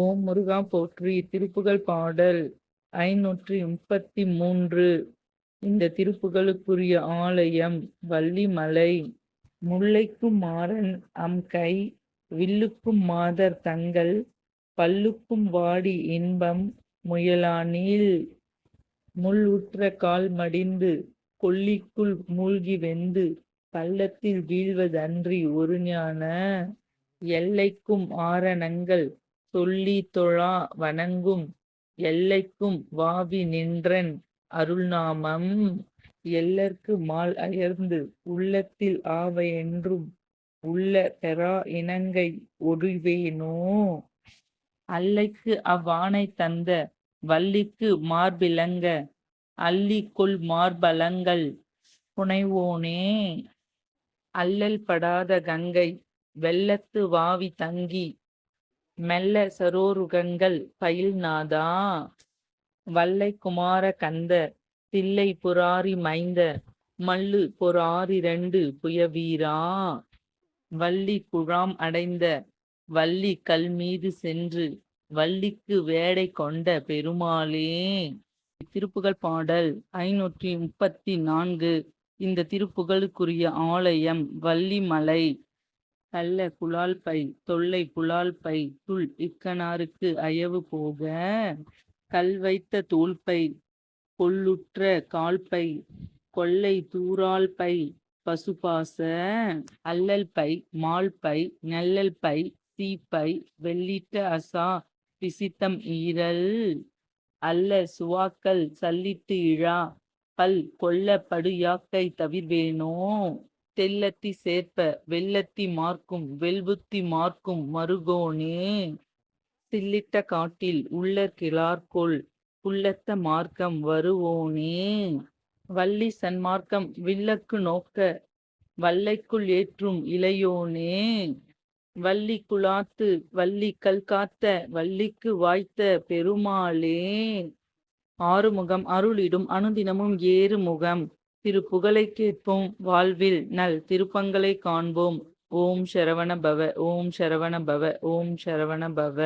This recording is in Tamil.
ஓம் முருகா போற்றி. திருப்புகழ் பாடல் ஐநூற்றி முப்பத்தி மூன்று. இந்த திருப்புகளுக்குரிய ஆலயம் வள்ளிமலை. முல்லைக்கும் மாறன் அம் கை வில்லுக்கும் மாதர் தங்கள் பல்லுக்கும் வாடி இன்பம் முயலானில் முள் உற்ற கால் மடிந்து கொல்லிக்குள் மூழ்கி வெந்து பள்ளத்தில் வீழ்வதன்றி ஒரு ஞான. எல்லைக்கும் ஆரணங்கள் சொல்லி தொழா வணங்கும் எல்லைக்கும் வாவி நின்றன் அருள்நாமம். எல்லர்க்கு மால் அயர்ந்து உள்ளத்தில் ஆவையென்றும் என்றும் உள்ள பெறா இனங்கை ஒடுவேனோ? அல்லைக்கு அவ்வாணை தந்த வள்ளிக்கு மார்பிலங்க அள்ளி கொள் மார்பலங்கள் புனைவோனே? அல்லல் படாத கங்கை வெள்ளத்து வாவி தங்கி மெல்ல சரோருகங்கள் பயில்நாதா? வல்லை குமார கந்த தில்லை புராரி மைந்த மல்லு பொறாரிரண்டு புயவீரா? வள்ளி குழாம் அடைந்த வள்ளி கல் மீது சென்று வள்ளிக்கு வேடை கொண்ட பெருமாளே. திருப்புகழ் பாடல் ஐநூற்றி முப்பத்தி நான்கு. இந்த திருப்புகழுக்குரிய ஆலயம் வள்ளிமலை. கள்ள குலால் பை தொல்லை குழால் பை துள் இக்கனாருக்கு அயவு போக கல் வைத்த தூள்பை கொள்ளுற்ற கால்பை கொள்ளை தூரால் பை பசுபாச அல்லல் பை மால் பை பை சீப்பை வெள்ளிட்ட அசா பிசித்தம் ஈரல் அல்ல சுவாக்கள் சல்லிட்டு இழா பல் கொல்லப்படு யாக்கை தவிர்வேனோ? தெல்லத்தி சேர்ப்ப வெள்ளத்தி மார்க்கும் வெல்புத்தி மார்க்கும் மருகோனே சில்லிட்ட காட்டில் உள்ள கிளார்கொள் புல்லத்த மார்க்கம் வருவோனே. வள்ளி சன்மார்க்கம் வில்லக்கு நோக்க வல்லைக்குள் ஏற்றும் இளையோனே வள்ளி குலாத்து வள்ளி கல் காத்த வள்ளிக்கு வாய்த்த பெருமாளே. ஆறுமுகம் அருளிடும் அனுதினமும் ஏறு முகம் திரு புகழை கேட்போம் வாழ்வில் நல் திருப்பங்களை காண்போம். ஓம் சரவண பவ ஓம் சரவண பவ ஓம் சரவண பவ.